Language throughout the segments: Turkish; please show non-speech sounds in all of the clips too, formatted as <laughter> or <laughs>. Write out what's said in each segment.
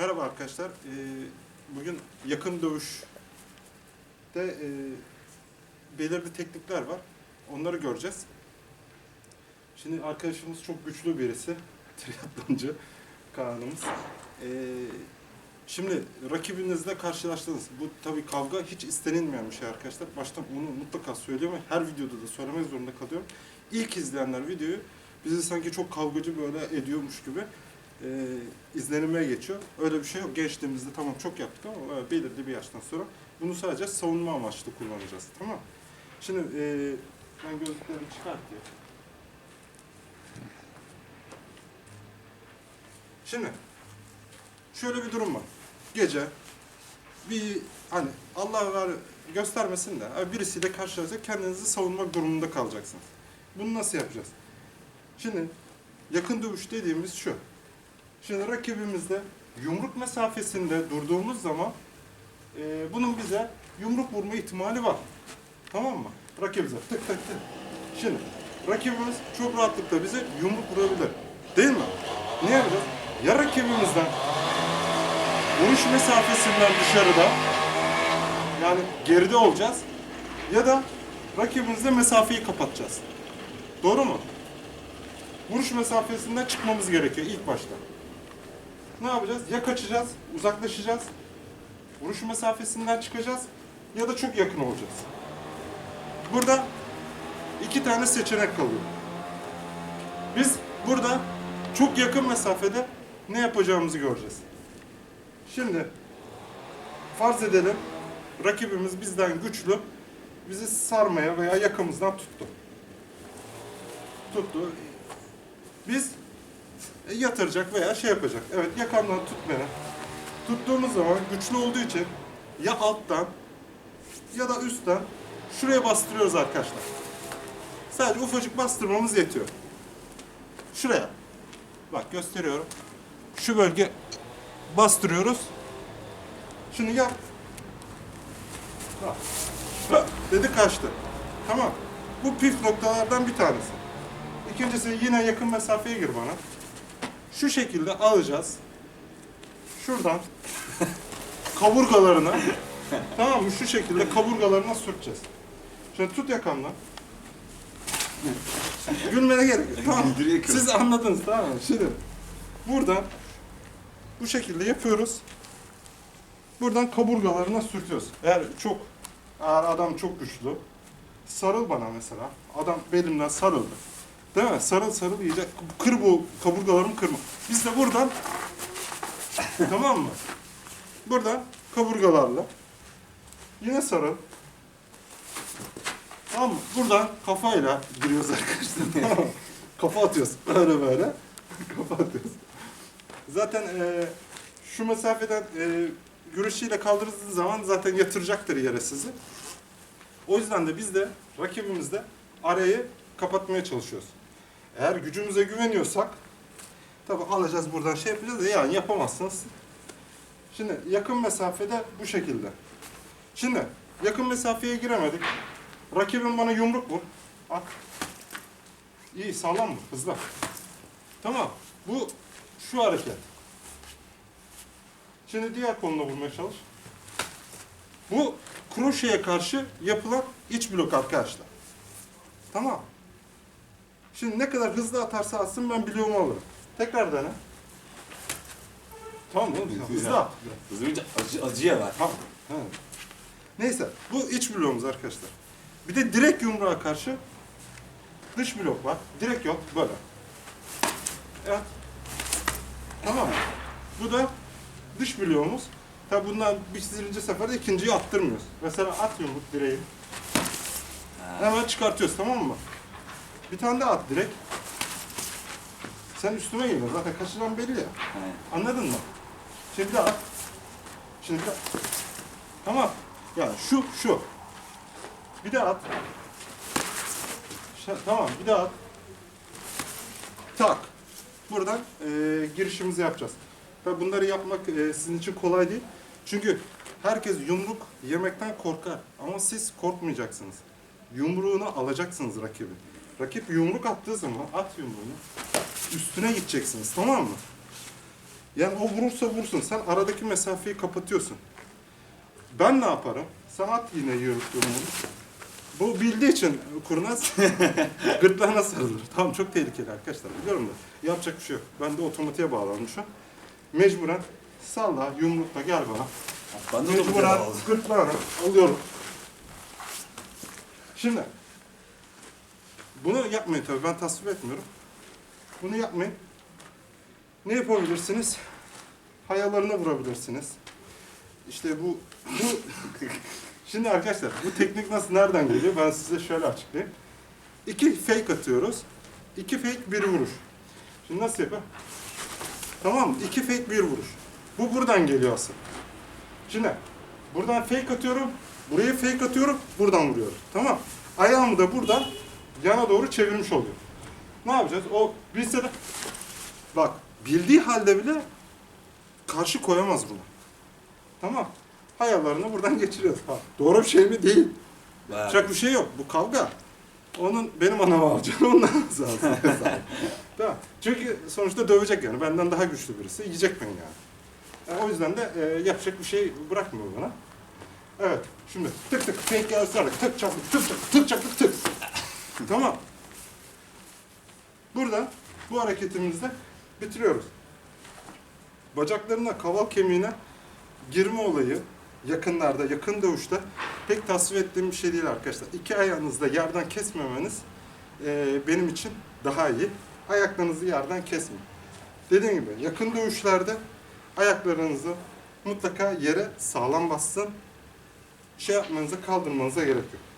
Merhaba arkadaşlar. Ee, bugün yakın dövüşte e, belirli teknikler var. Onları göreceğiz. Şimdi arkadaşımız çok güçlü birisi. <laughs> Triathloncu Kaan'ımız. Ee, şimdi rakibinizle karşılaştınız. Bu tabii kavga hiç istenilmeyen bir şey arkadaşlar. Baştan bunu mutlaka söylüyorum her videoda da söylemek zorunda kalıyorum. İlk izleyenler videoyu bizi sanki çok kavgacı böyle ediyormuş gibi e, izlenime geçiyor. Öyle bir şey yok. Gençliğimizde tamam çok yaptık ama e, belirli bir yaştan sonra bunu sadece savunma amaçlı kullanacağız. Tamam Şimdi e, ben gözlüklerimi çıkartayım. Şimdi şöyle bir durum var. Gece bir hani Allah var göstermesin de birisiyle karşılaşacak kendinizi savunmak durumunda kalacaksınız. Bunu nasıl yapacağız? Şimdi yakın dövüş dediğimiz şu. Şimdi rakibimizde yumruk mesafesinde durduğumuz zaman e, bunun bize yumruk vurma ihtimali var. Tamam mı? Rakibimize tık tık tık. Şimdi rakibimiz çok rahatlıkla bize yumruk vurabilir. Değil mi? Ne yapacağız? Ya rakibimizden vuruş mesafesinden dışarıda yani geride olacağız ya da rakibimizle mesafeyi kapatacağız. Doğru mu? Vuruş mesafesinden çıkmamız gerekiyor ilk başta. Ne yapacağız? Ya kaçacağız, uzaklaşacağız, vuruş mesafesinden çıkacağız ya da çok yakın olacağız. Burada iki tane seçenek kalıyor. Biz burada çok yakın mesafede ne yapacağımızı göreceğiz. Şimdi farz edelim rakibimiz bizden güçlü, bizi sarmaya veya yakamızdan tuttu. Tuttu. Biz yatıracak veya şey yapacak. Evet yakamdan tut beni. Tuttuğumuz zaman güçlü olduğu için ya alttan ya da üstten şuraya bastırıyoruz arkadaşlar. Sadece ufacık bastırmamız yetiyor. Şuraya. Bak gösteriyorum. Şu bölge bastırıyoruz. Şimdi yap. Bak. Dedi kaçtı. Tamam. Bu püf noktalardan bir tanesi. İkincisi yine yakın mesafeye gir bana. Şu şekilde alacağız. Şuradan <laughs> kaburgalarına tamam mı? Şu şekilde kaburgalarına sürteceğiz. Şimdi tut yakamdan. Gülmene gerek yok. Tamam. mı? Güldürüyor kız. Siz anladınız tamam mı? Şimdi buradan bu şekilde yapıyoruz. Buradan kaburgalarına sürtüyoruz. Eğer çok eğer adam çok güçlü sarıl bana mesela. Adam belimden sarıldı. Değil mi? Sarıl sarıl iyice. Kır bu kaburgalarımı kırma. Biz de buradan tamam mı? Buradan kaburgalarla yine sarıl. Tamam mı? Buradan kafayla giriyoruz arkadaşlar. <laughs> Tamam? Kafa atıyoruz. Böyle böyle. <laughs> Kafa atıyoruz. Zaten e, şu mesafeden e, güreşiyle kaldırdığınız zaman zaten yatıracaktır yere sizi. O yüzden de biz de rakibimizde arayı kapatmaya çalışıyoruz. Eğer gücümüze güveniyorsak tabi alacağız buradan şey yapacağız da yani yapamazsınız. Şimdi yakın mesafede bu şekilde. Şimdi yakın mesafeye giremedik. Rakibim bana yumruk vur. At. İyi sağlam mı? Hızlı. Tamam. Bu şu hareket. Şimdi diğer koluna vurmaya çalış. Bu kroşeye karşı yapılan iç blok arkadaşlar. Tamam. Şimdi ne kadar hızlı atarsa atsın ben bloğumu alırım. Tekrar dene. Tamam oğlum hızlı at. Hızlı önce acı, acıya var. Tamam. He. Neyse bu iç bloğumuz arkadaşlar. Bir de direkt yumruğa karşı dış blok var. Direkt yok böyle. Evet. Tamam. Bu da dış bloğumuz. Tabi bundan birinci seferde ikinciyi attırmıyoruz. Mesela at yumruk direği. Hemen çıkartıyoruz tamam mı? Bir tane daha at direkt. Sen üstüme geliyorsun zaten kaçıran belli ya. He. Anladın mı? Şimdi bir daha at. Şimdi bir daha. Tamam. Yani şu, şu. Bir daha at. Şu- tamam, bir daha at. Tak. Buradan e, girişimizi yapacağız. Tabi bunları yapmak e, sizin için kolay değil. Çünkü herkes yumruk yemekten korkar. Ama siz korkmayacaksınız. Yumruğunu alacaksınız rakibi. Rakip yumruk attığı zaman at yumruğunu. Üstüne gideceksiniz tamam mı? Yani o vurursa vursun. Sen aradaki mesafeyi kapatıyorsun. Ben ne yaparım? Sen at yine yumruğunu. Bu bildiği için kurnaz <laughs> gırtlağına sarılır. Tamam çok tehlikeli arkadaşlar biliyorum da. Yapacak bir şey yok. Ben de otomatiğe bağlanmışım. Mecburen salla yumrukla gel bana. Ben de Mecburen onu gırtlağını alıyorum. Şimdi bunu yapmayın tabii ben tasvip etmiyorum. Bunu yapmayın. Ne yapabilirsiniz? Hayalarına vurabilirsiniz. İşte bu bu <laughs> Şimdi arkadaşlar bu teknik nasıl nereden geliyor? Ben size şöyle açıklayayım. İki fake atıyoruz. İki fake bir vuruş. Şimdi nasıl yapayım? Tamam mı? İki fake bir vuruş. Bu buradan geliyor asıl. Şimdi buradan fake atıyorum. Buraya fake atıyorum. Buradan vuruyorum. Tamam. Ayağımı da buradan yana doğru çevirmiş oluyor. Ne yapacağız? O bilse de bak bildiği halde bile karşı koyamaz buna. Tamam. Hayallerini buradan <laughs> geçiriyoruz. Ha, doğru bir şey mi? Değil. Yapacak bir şey yok. Bu kavga. Onun benim anam alacağını ondan <laughs> lazım. tamam. Çünkü sonuçta dövecek yani. Benden daha güçlü birisi. Yiyecek beni yani. Yani o yüzden de e, yapacak bir şey bırakmıyor bana. Evet. Şimdi tık tık fake gelsin. Tık çaklık tık tık tık çaklık tık. Tamam. Burada bu hareketimizde bitiriyoruz. Bacaklarına, kaval kemiğine girme olayı yakınlarda, yakın dövüşte pek tasvip ettiğim bir şey değil arkadaşlar. İki ayağınızda yerden kesmemeniz e, benim için daha iyi. Ayaklarınızı yerden kesmeyin. Dediğim gibi yakın dövüşlerde ayaklarınızı mutlaka yere sağlam bassın. Şey yapmanıza, kaldırmanıza gerek yok.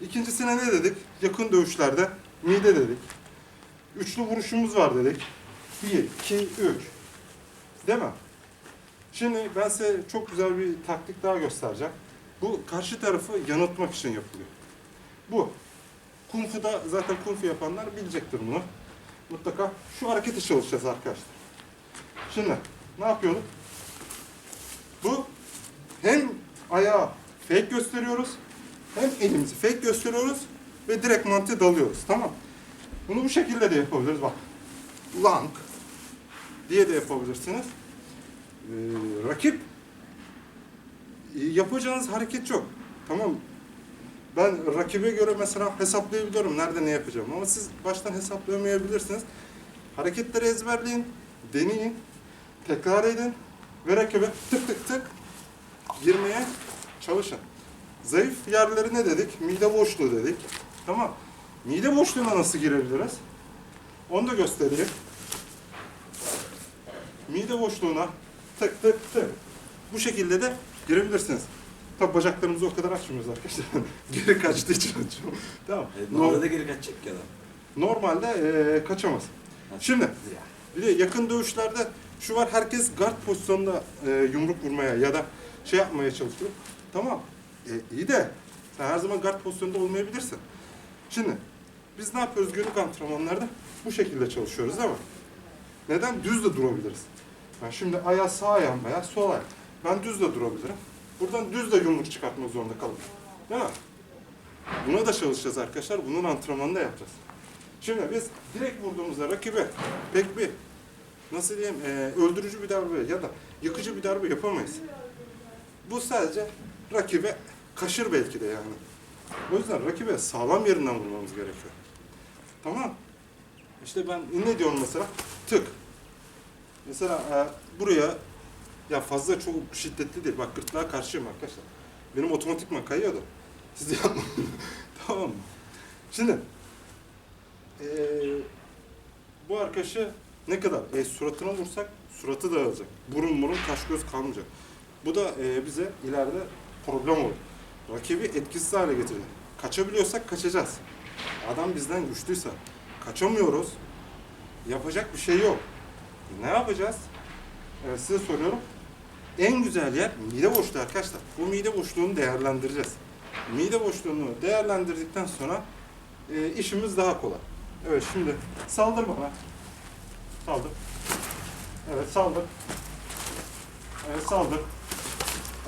İkincisine ne dedik? Yakın dövüşlerde mide dedik. Üçlü vuruşumuz var dedik. Bir, iki, üç. Değil mi? Şimdi ben size çok güzel bir taktik daha göstereceğim. Bu karşı tarafı yanıltmak için yapılıyor. Bu. Kung Fu'da zaten Kung Fu yapanlar bilecektir bunu. Mutlaka şu hareketi çalışacağız arkadaşlar. Şimdi ne yapıyorduk? Bu hem ayağı fake gösteriyoruz hem elimizi fake gösteriyoruz ve direkt mantıya dalıyoruz. Tamam. Bunu bu şekilde de yapabiliriz. Bak. Lang diye de yapabilirsiniz. Ee, rakip e, yapacağınız hareket çok. Tamam. Ben rakibe göre mesela hesaplayabiliyorum nerede ne yapacağım ama siz baştan hesaplayamayabilirsiniz. Hareketleri ezberleyin, deneyin, tekrar edin ve rakibe tık tık tık girmeye çalışın. Zayıf yerleri ne dedik? Mide boşluğu dedik. Tamam. Mide boşluğuna nasıl girebiliriz? Onu da göstereyim. Mide boşluğuna tık tık tık. Bu şekilde de girebilirsiniz. Tabi bacaklarımızı o kadar açmıyoruz arkadaşlar. <laughs> Geri kaçtığı için açıyorum. Tamam. No- Normalde geri kaçacak ya adam. Normalde eee, kaçamaz. Şimdi bir de yakın dövüşlerde şu var herkes guard pozisyonunda eee, yumruk vurmaya ya da şey yapmaya çalışıyor. Tamam. E, iyi de sen her zaman guard pozisyonda olmayabilirsin. Şimdi biz ne yapıyoruz günlük antrenmanlarda? Bu şekilde çalışıyoruz değil mi? Neden? Düz de durabiliriz. Ben şimdi ayağı sağ ayağım veya sol ayak. Ben düz de durabilirim. Buradan düz de yumruk çıkartmak zorunda kalırım. Değil mi? Buna da çalışacağız arkadaşlar. Bunun antrenmanını da yapacağız. Şimdi biz direkt vurduğumuzda rakibe pek bir nasıl diyeyim e, öldürücü bir darbe ya da yıkıcı bir darbe yapamayız. Bu sadece rakibe kaşır belki de yani. O yüzden rakibe sağlam yerinden vurmamız gerekiyor. Tamam. İşte ben ne diyorum mesela? Tık. Mesela e, buraya ya fazla çok şiddetli değil. Bak gırtlağa karşıyım arkadaşlar. Benim otomatikman kayıyor da. Siz de yapmayın. <laughs> tamam mı? Şimdi e, bu arkadaşı ne kadar e, suratına vursak suratı dağılacak. Burun burun kaş göz kalmayacak. Bu da e, bize ileride problem olur. Rakibi etkisiz hale getirir. Kaçabiliyorsak kaçacağız. Adam bizden güçlüyse kaçamıyoruz. Yapacak bir şey yok. Ne yapacağız? Evet, size soruyorum. En güzel yer mide boşluğu arkadaşlar. Bu mide boşluğunu değerlendireceğiz. Mide boşluğunu değerlendirdikten sonra e, işimiz daha kolay. Evet şimdi saldır bana. Saldır. Evet saldır. Evet saldır.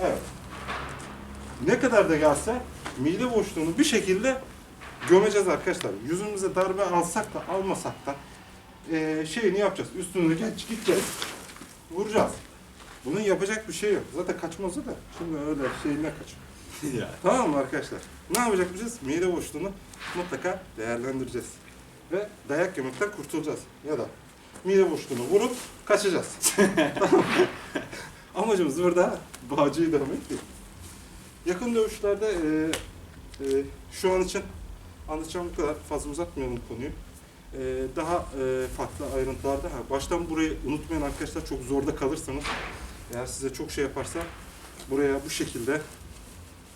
Evet. Ne kadar da gelse mide boşluğunu bir şekilde gömeceğiz arkadaşlar. Yüzümüze darbe alsak da almasak da e, şeyini yapacağız. Üstünü geç gideceğiz. vuracağız. Bunun yapacak bir şey yok. Zaten kaçmazsa da şimdi öyle şeyine kaç. <laughs> ya. Tamam mı arkadaşlar? Ne yapacakmışız? Mide boşluğunu mutlaka değerlendireceğiz. Ve dayak yemekten kurtulacağız. Ya da mide boşluğunu vurup kaçacağız. <laughs> Amacımız burada bağcıyı dövmek değil. Yakın dövüşlerde e, e, şu an için anlatacağım bu kadar. Fazla uzatmayalım konuyu. E, daha e, farklı ayrıntılarda. Ha, baştan burayı unutmayın arkadaşlar. Çok zorda kalırsanız eğer size çok şey yaparsa buraya bu şekilde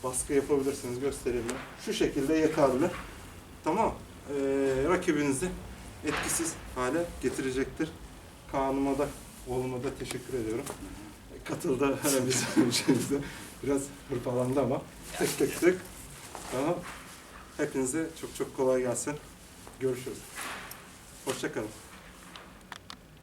baskı yapabilirsiniz. Göstereyim ben. Şu şekilde yeterli. Tamam. Ee, rakibinizi etkisiz hale getirecektir. Kaan'ıma da, oğluma da teşekkür ediyorum. Katıldı <laughs> bizim şeyimize. <laughs> Biraz hırpalandı ama tık tık tık. Tamam. Hepinize çok çok kolay gelsin. Görüşürüz. Hoşçakalın.